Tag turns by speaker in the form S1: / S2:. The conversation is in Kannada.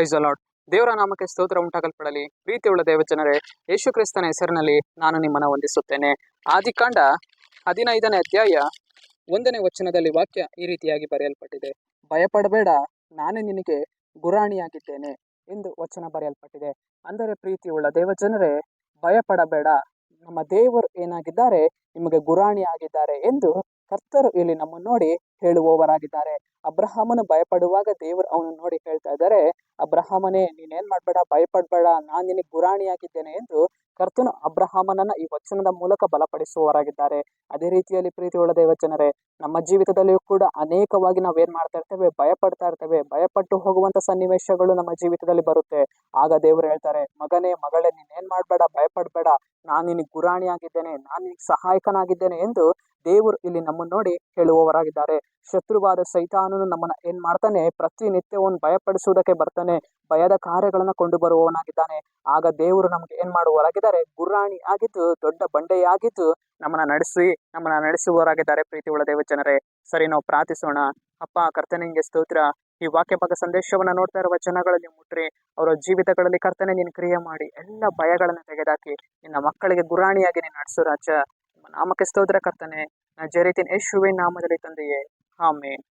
S1: ಪ್ರೈಸ್ ಅಲಾಟ್ ದೇವರ ನಾಮಕ್ಕೆ ಸ್ತೋತ್ರ ಉಂಟಾಗಲ್ಪಡಲಿ. ಪ್ರೀತಿಯುಳ್ಳ ದೇವಜನರೇ ಯೇಸು ಕ್ರಿಸ್ತನ ಹೆಸರಿನಲ್ಲಿ ನಾನು ನಿಮ್ಮನ್ನು ವಂದಿಸುತ್ತೇನೆ. ಆದಿಕಾಂಡ ಹದಿನೈದನೇ ಅಧ್ಯಾಯ ಒಂದನೇ ವಚನದಲ್ಲಿ ವಾಕ್ಯ ಈ ರೀತಿಯಾಗಿ ಬರೆಯಲ್ಪಟ್ಟಿದೆ. ಭಯಪಡಬೇಡ, ನಾನೇ ನಿನಗೆ ಗುರಾಣಿಯಾಗಿದ್ದೇನೆ ಎಂದು ವಚನ ಬರೆಯಲ್ಪಟ್ಟಿದೆ. ಅಂದರೆ ಪ್ರೀತಿಯುಳ್ಳ ದೇವಜನರೇ ಭಯಪಡಬೇಡ. ನಮ್ಮ ದೇವರು ಏನಾಗಿದ್ದಾರೆ, ನಿಮಗೆ ಗುರಾಣಿ ಆಗಿದ್ದಾರೆ ಎಂದು ಕರ್ತರು ಇಲ್ಲಿ ನಮ್ಮನ್ನು ನೋಡಿ ಹೇಳುವವರಾಗಿದ್ದಾರೆ. ಅಬ್ರಹಾಮನು ಭಯಪಡುವಾಗ ದೇವರು ಅವನು ನೋಡಿ ಹೇಳ್ತಾ ಇದ್ದಾರೆ ಅಬ್ರಹಾಮನೇ, ನೀನೇನ್ ಮಾಡ್ಬೇಡ, ಭಯಪಡ್ಬೇಡ, ನಾನು ನಿನಗೆ ಗುರಾಣಿಯಾಗಿದ್ದೇನೆ ಎಂದು ಕರ್ತನು ಅಬ್ರಹಾಮನನ್ನ ಈ ವಚನದ ಮೂಲಕ ಬಲಪಡಿಸುವವರಾಗಿದ್ದಾರೆ. ಅದೇ ರೀತಿಯಲ್ಲಿ ಪ್ರೀತಿ ಉಳ್ಳ ದೇವಜನರೇ, ನಮ್ಮ ಜೀವಿತದಲ್ಲಿಯೂ ಕೂಡ ಅನೇಕವಾಗಿ ನಾವೇನ್ ಮಾಡ್ತಾ ಇರ್ತೇವೆ, ಭಯಪಡ್ತಾ ಇರ್ತೇವೆ. ಭಯಪಟ್ಟು ಹೋಗುವಂತ ಸನ್ನಿವೇಶಗಳು ನಮ್ಮ ಜೀವಿತದಲ್ಲಿ ಬರುತ್ತೆ. ಆಗ ದೇವರು ಹೇಳ್ತಾರೆ, ಮಗನೇ, ಮಗಳೇ, ನೀನೇನ್ ಮಾಡ್ಬೇಡ, ಭಯಪಡ್ಬೇಡ. ನಾನು ನಿನಗೆ ಗುರಾಣಿಯಾಗಿದ್ದೇನೆ ನಾನು ನಿನಗೆ ಸಹಾಯಕನಾಗಿದ್ದೇನೆ ಎಂದು ದೇವರು ಇಲ್ಲಿ ನಮ್ಮನ್ನು ನೋಡಿ ಹೇಳುವವರಾಗಿದ್ದಾರೆ. ಶತ್ರುವಾದ ಸೈತಾನನು ನಮ್ಮನ್ನ ಏನ್ ಮಾಡ್ತಾನೆ? ಒಂದು ಭಯಪಡಿಸುವುದಕ್ಕೆ ಬರ್ತಾನೆ. ಭಯದ ಕಾರ್ಯಗಳನ್ನ ಕೊಂಡು ಬರುವವನಾಗಿದ್ದಾನೆ. ಆಗ ದೇವರು ನಮ್ಗೆ ಏನ್ ಮಾಡುವವರಾಗಿದ್ದಾರೆ? ಗುರಾಣಿ ಆಗಿದ್ದು, ದೊಡ್ಡ ಬಂಡೆಯಾಗಿದ್ದು ನಮ್ಮನ್ನ ನಡೆಸಿ, ನಮ್ಮನ್ನ ನಡೆಸುವವರಾಗಿದ್ದಾರೆ ಪ್ರೀತಿ ಉಳ್ಳ ದೇವಜನರೇ. ಸರಿ, ನಾವು ಪ್ರಾರ್ಥಿಸೋಣ. ಅಪ್ಪ ಕರ್ತನಿಗೆ ಸ್ತೋತ್ರ. ಈ ವಾಕ್ಯ ಭಾಗ ಸಂದೇಶವನ್ನ ನೋಡ್ತಾ ಇರುವ ಜನಗಳಲ್ಲಿ ಮುಟ್ರಿ. ಅವರ ಜೀವಿತಗಳಲ್ಲಿ ಕರ್ತನೆ, ನೀನು ಕ್ರಿಯೆ ಮಾಡಿ. ಎಲ್ಲ ಭಯಗಳನ್ನು ತೆಗೆದಾಕಿ. ನಿನ್ನ ಮಕ್ಕಳಿಗೆ ಗುರಾಣಿಯಾಗಿ ನೀನು ನಡೆಸು, ರಾಜ. ನಾಮಕ್ಕೆ ಸ್ತೋತ್ರ ಕರ್ತನೆ. ಜರಿತೀನಿ ಯೇಸುವಿನ ನಾಮದಲ್ಲಿ ತಂದೆಯೇ. ಆಮೇನ್.